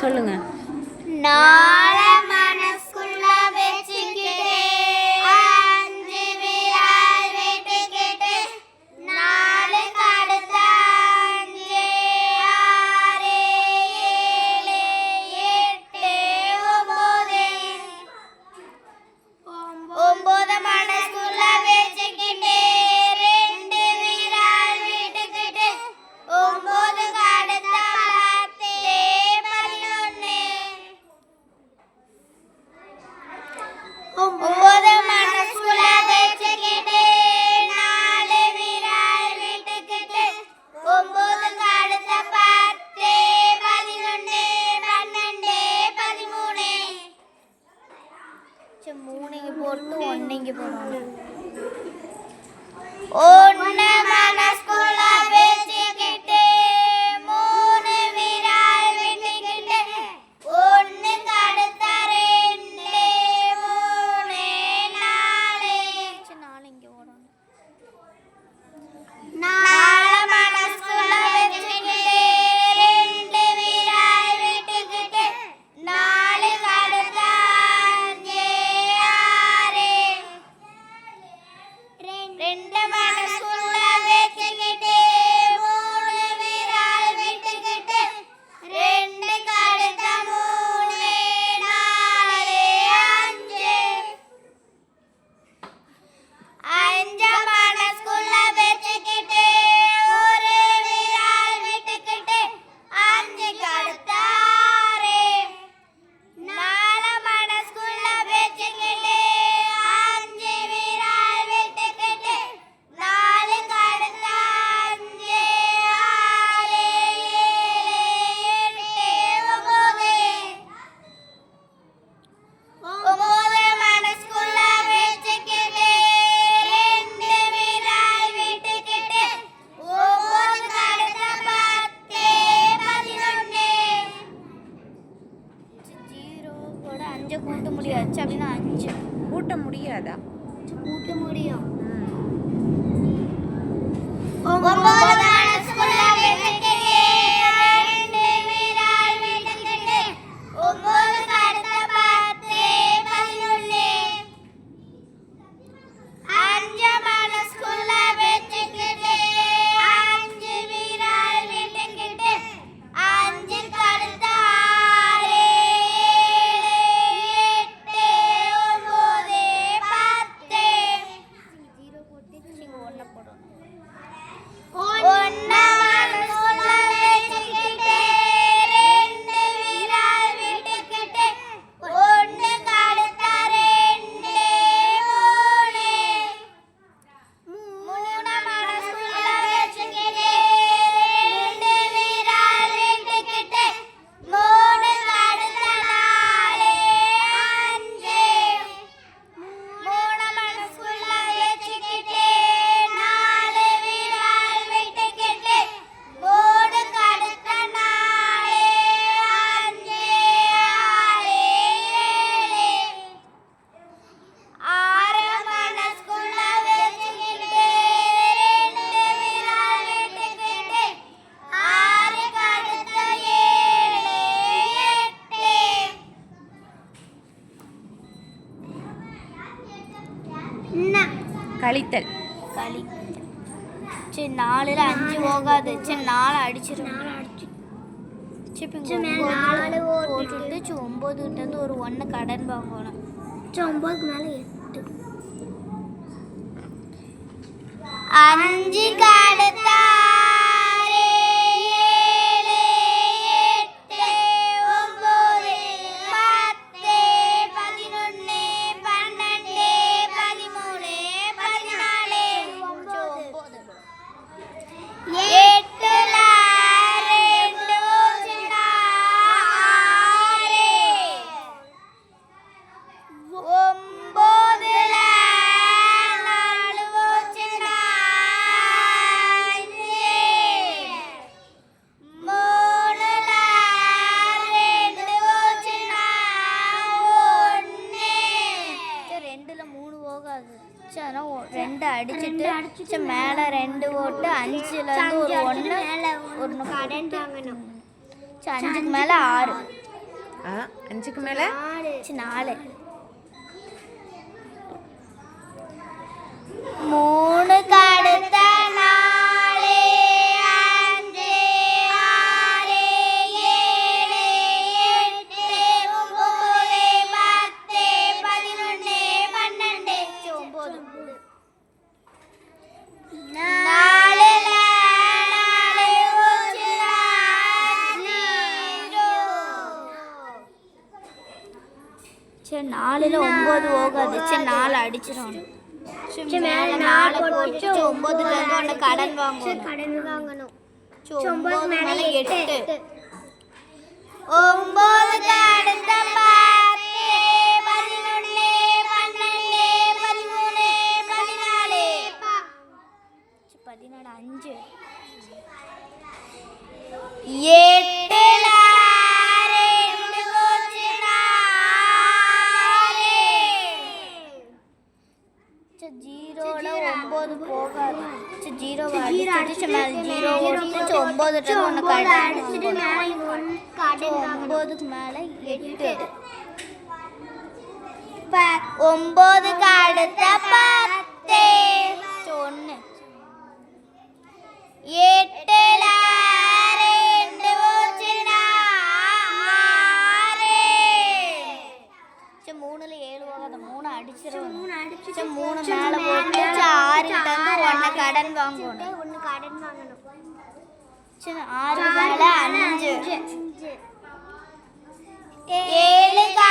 சொல்லுங்கள் நான் Oh! அஞ்சு கூட்ட முடியாச்சு அப்படின்னா அஞ்சு கூட்ட முடியாதா? கூட்ட முடியும் ஒன்பது último, la corona. கழித்தல். களி. சரி நாலுல அஞ்சு போகாது. சரி நாலு அடிச்சிடும் நாலு போட்டுட்டு சரி ஒம்பது கிட்டேருந்து ஒரு ஒன்னு கடன் வாங்கணும் சரி ஒம்பதுக்கு மேலே எட்டு. அஞ்சு கடத்தா அடிச்சு மேலே ரெண்டு ஓட்டு அஞ்சுலேருந்து ஒரு ஒன்று மேல கடன் வாங்கணும். அஞ்சுக்கு மேல ஆறு. அஞ்சுக்கு மேலே? நாலு. நாலுல ஒன்பது போகாது. சரி நாலு அடிச்சிடும் மேலே நாலு போட்டு ஒன்பதுல இருந்து ஒன்று கடன் வாங்கணும் கடன் வாங்கணும். சரி, ஒன்பது மேலே எட்டு. அடுத்த அடிச்சுட்டு மேலே ஜீரோ ஒன்று அடிச்சுட்டு மேலே ஒன்று கடன் ஒன்பதுக்கு மேலே எட்டு ஒன்பதுக்கு அடுத்த பத்து ஒன்று எட்டுல வாங்கணும் ஆறு அஞ்சு. ஏழு கா